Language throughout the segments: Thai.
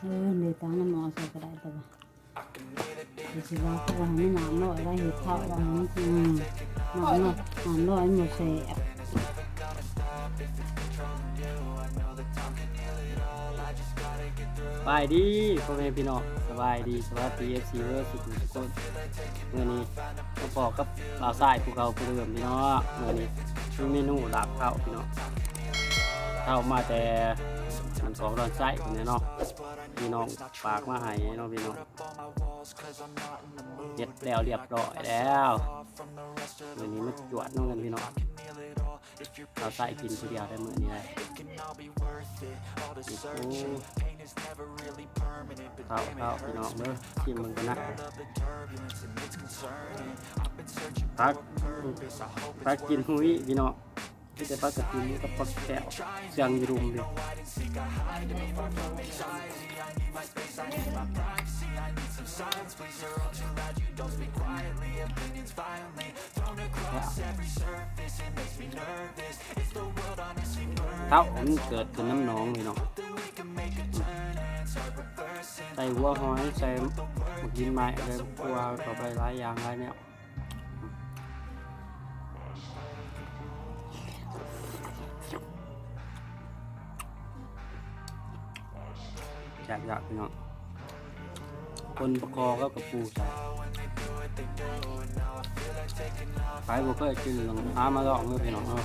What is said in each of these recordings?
เออเดี๋ยวตั้งน้ำหมอใส่ก็ได้ต่ว่าเดี๋ยวสิว่าเขาว่าให้น้ำน้อยได้เห็ดเท่าว่าให้นอืมน้ำน้อยน้ำน้อยมันบ่แซ่บสบายดีพ่อแม่พี่น้องสบายดีสวัสดีเอฟซีเวอร์สุขุมทุกคนเมื่อนี้ก็บอกกับลาวทรายภูเขาภูเรือมพี่น้องเมื่อนี้มีเมนูลาบข้าพี่น้องเข้ามาแต่ มันสองดอนไส้เนี่ยเนาะพี่น้องฝากมาให้เนาะพี่น้องเด็ดแล้วเรียบร้อยแล้วเมื่อนี้มาจวดน้องกันพี่น้องลาวทรายกินคนเดียวได้เหมือนนี้เลยโอ้ข้าวข้าวพี่น้องเด้อชิมมันกันนะพักพักกินหุ้ยพี่น้อง ที่จะพักกับกินกับปักแก้วเสียงอยูรุมดิเท้าผมเกิดขึ้นน้ำหนองพี่น้องใส่หัวหอยใส่หมกยินไม้อะไรพวกต่อไปหลายอย่างหลายเนี่ย อยากยากพี่น้องคนประกอบก็กับปูใส่ขายบุฟเฟ่ต์กินลงหามาลองเลยพี่น้องเนาะ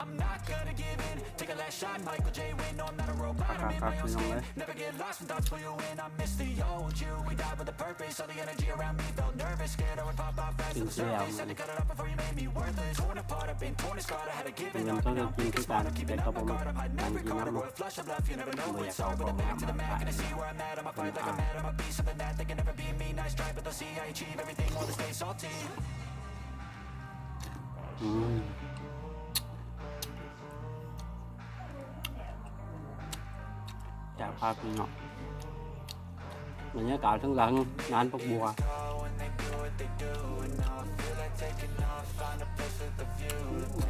I'm not gonna give in. Take a last shot, Michael J. Win. No, I'm not a robot. I'm in my own skin. Never get lost when thoughts pull you in. I miss the old you. We died with a purpose. All the energy around me felt nervous. Scared I would pop off fast to the surface. Had to cut it off before you made me worthless. Torn apart, I've been torn and scarred. I had to give it up. Now I'm thinking smart. I'm keeping up my guard. I'm hiding every card. A royal flush of love. You never know where it's all. With a back to the mat. Gonna see where I'm at. I'ma fight like I'm mad. I'ma be something that they can never be me. Nice try, but they'll see I achieve everything. While they stay salty. Ooh. จากภาพพี่น้องบรรยากาศข้างหลังงานปักบัวนำคือ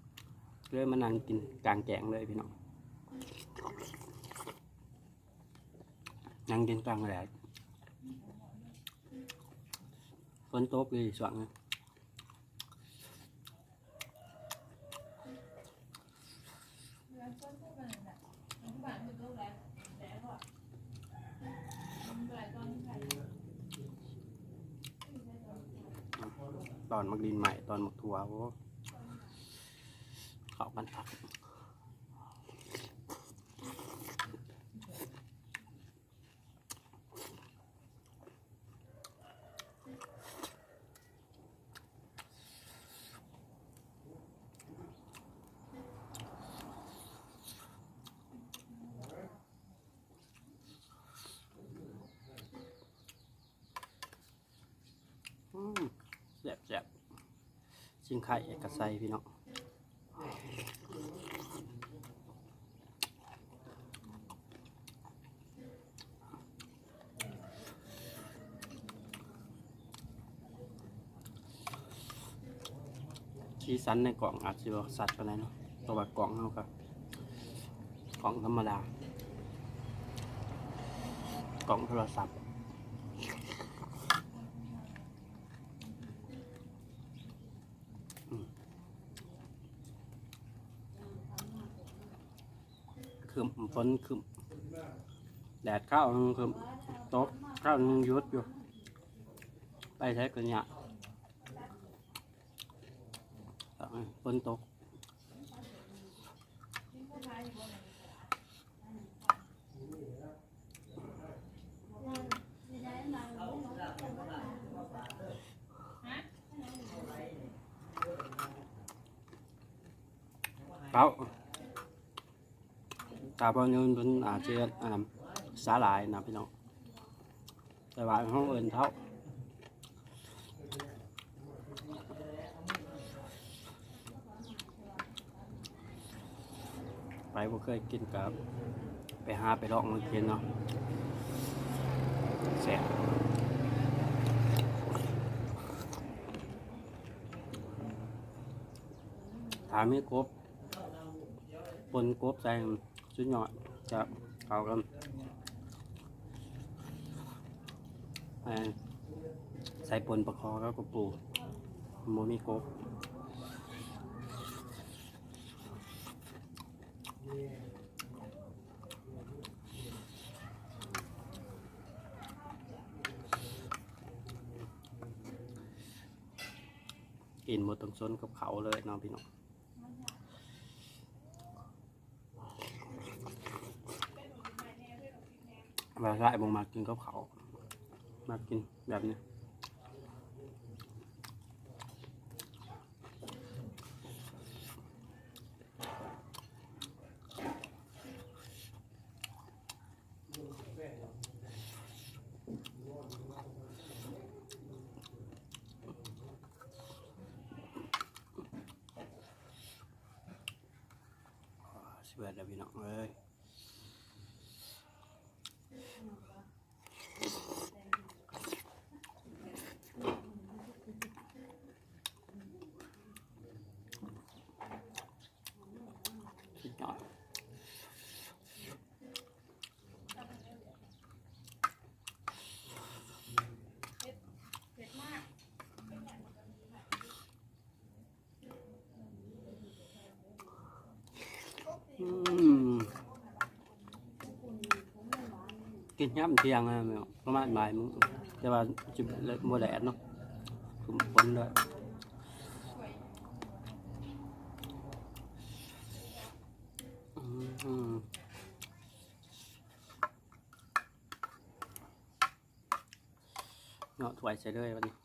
เลยมานั่งกินกลางแจงเลยพี่น้องนั่งกินกลางแดดฝนตกดีสว่างเลยตอนมักดินใหม่ตอนมักถั่วโอ้ เข้ากันครับแซ่บแซ่บชิงไข่เอกไซพี่น้อง ชีสันในกล่องอาจจะสัตว์อะไรเนาะตัวแบบกล่องเขาครับกล่องธรรมดากล่องโทรศัพท์คือฝนคือแดดเข้าคือตบเข้ายุดอยู่ ไปใช้กันเนี่ย ฝนตกเขาตาพอยืนเป็นอาเจียนสาหลายนะพี่น้องแต่ว่าห้องเอินเท่า บ่เคยกินกับ ไปหาไปลองมากินเนาะแซ่บถามให้ครบบนกบใส่ชุดหน่อยจะเอากันใส่ปนประคอแล้วก็ปูโมมีกบ กินหมดตรงส้นกับเขาเลยน้องพี่น้องเวลาไอ้บงมากินกับเขา มากินแบบนี้ สวยแล้วพี่น้องเอ้ย สุดยอดอืม กินย่ำเที่ยงอะประมาณบ่ายมึงแต่ว่าจุดโมแดดเนาะคุมฝนด้วยเนาะถวายใส่เลยวันนี้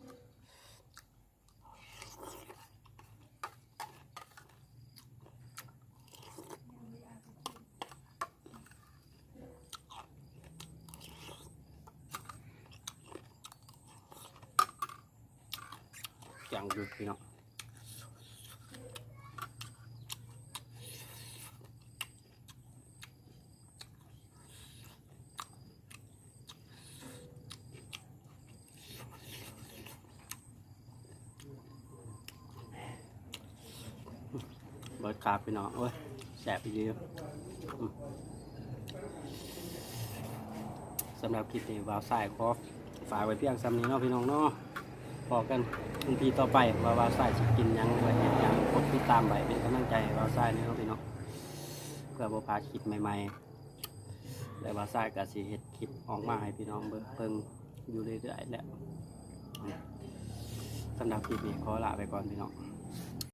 อย่างดูพี่เนาะเบิดขาดไปเนาะโอ้ยแสบไปเยอะสำหรับคลิปนี้วาวสายขอฝากไว้เพียงซ้ำนี้เนาะพี่น้องเนาะ พอกันทันทีต่อไปว่าวาวสายจะกินยังไว้เห็นยังกดติดตามไปเป็นกำลังใจวาวาวสายนี่เนาพี่น้องเพื่อบ่พาดคลิปใหม่ๆและวาวสายก็สิเห็ดคลิปออกมาให้พี่น้องเบิ่งเบิ่งอยู่เรื่อยๆแหละสำหรับคลิปนี้ขอลาไปก่อนพี่น้อง